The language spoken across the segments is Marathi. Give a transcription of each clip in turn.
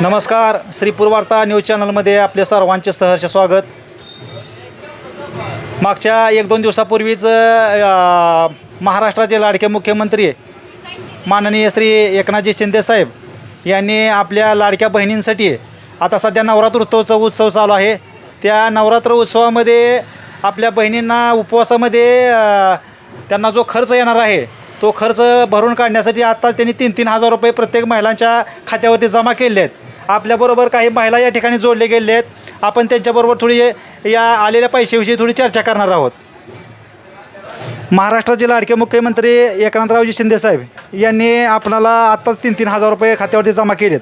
नमस्कार श्रीपूर वार्ता न्यूज चॅनलमध्ये आपले सर्वांचे सहर्ष स्वागत. मागच्या एक दोन दिवसापूर्वीच महाराष्ट्राचे लाडके मुख्यमंत्री माननीय श्री एकनाथजी शिंदे साहेब यांनी आपल्या लाडक्या बहिणींसाठी आता सध्या नवरात्र उत्सवचा उत्सव चालू आहे. त्या नवरात्र उत्सवामध्ये आपल्या बहिणींना उपवासामध्ये त्यांना जो खर्च येणार आहे तो खर्च भरून काढण्यासाठी आत्ताच त्यांनी तीन तीन हजार रुपये प्रत्येक महिलांच्या खात्यावरती जमा केले आहेत. आपल्याबरोबर काही महिला या ठिकाणी जोडले गेले आहेत आपण त्यांच्याबरोबर थोडी या आलेल्या पैशाविषयी थोडी चर्चा करणार आहोत. महाराष्ट्राचे लाडके मुख्यमंत्री एकनाथरावजी शिंदेसाहेब यांनी आपणाला आत्ताच तीन तीन हजार रुपये खात्यावरती जमा केलेत.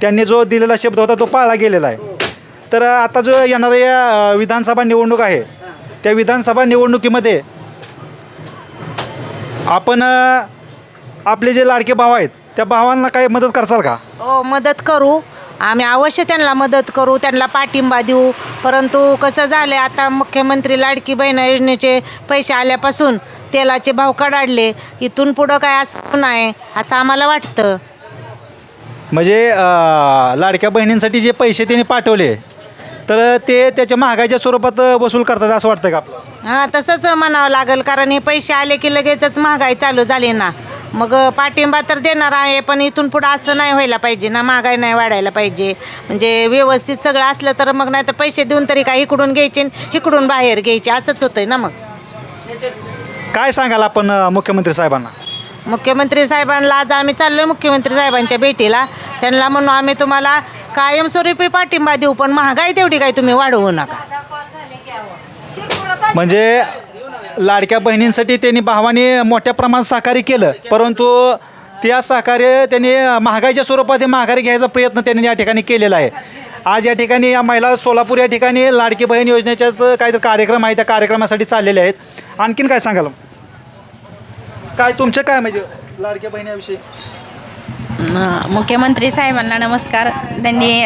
त्यांनी जो दिलेला शब्द होता तो पाळला गेलेला आहे. तर आता जो येणाऱ्या या विधानसभा निवडणूक आहे त्या विधानसभा निवडणुकीमध्ये आपण आपले जे लाडके भाव आहेत त्या भावांना काही मदत करसाल का? हो मदत करू. आम्ही अवश्य त्यांना मदत करू त्यांना पाठिंबा देऊ. परंतु कसं झालं आता मुख्यमंत्री लाडकी बहीण योजनेचे पैसे आल्यापासून तेलाचे भाव कडाडले. इथून पुढं काय असं नाही असं आम्हाला वाटतं. म्हणजे अ, लाडक्या बहिणींसाठी जे पैसे त्यांनी पाठवले तर ते त्याच्या महागाईच्या स्वरूपात वसूल करतात असं वाटतं का आपलं? हां तसंच म्हणावं लागेल कारण हे पैसे आले की लगेचच महागाई चालू झाली ना. मग पाठिंबा तर देणार आहे पण इथून पुढं असं नाही व्हायला पाहिजे ना महागाई नाही वाढायला पाहिजे. म्हणजे व्यवस्थित सगळं असलं तर मग नाही तर पैसे देऊन तरी काय इकडून घ्यायचे इकडून बाहेर घ्यायचे असंच होतंय ना मग. काय सांगाल आपण अ, मुख्यमंत्री साहेबांना? मुख्यमंत्री साहेबांना आज आम्ही चाललोय मुख्यमंत्री साहेबांच्या भेटीला. त्यांना म्हणू आम्ही तुम्हाला कायमस्वरूपी पाठिंबा देऊ पण महागाई तेवढी काही तुम्ही वाढवू नका. म्हणजे लाडक्या बहिणींसाठी त्यांनी भावाने मोठ्या प्रमाणात सहकार्य केलं. परंतु त्या सहकार्य त्यांनी महागाईच्या स्वरूपात हे महागारी घ्यायचा प्रयत्न त्यांनी या ठिकाणी केलेला आहे. आज या ठिकाणी या महिला सोलापूर या ठिकाणी लाडकी बहीण योजनेच्याच काहीतरी कार्यक्रम आहे त्या कार्यक्रमासाठी चाललेले आहेत. आणखीन काय सांगाल? काय तुमचं काय म्हणजे लाडक्या बहिणीविषयी? मुख्यमंत्री साहेबांना नमस्कार. त्यांनी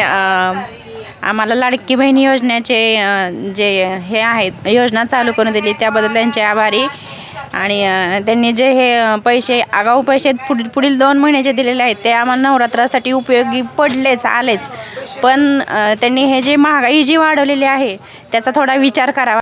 आम्हाला लाडकी बहिणी योजनेचे जे हे आहेत योजना चालू करून दिली त्याबद्दल त्यांचे आभारी. आणि त्यांनी जे हे पैसे आगाऊ पैसे पुढील पुढील दोन महिन्याचे दिलेले आहेत ते आम्हाला नवरात्रासाठी उपयोगी पडलेच आलेच. पण त्यांनी हे जे महागाई जी वाढवलेली आहे त्याचा थोडा विचार करावा.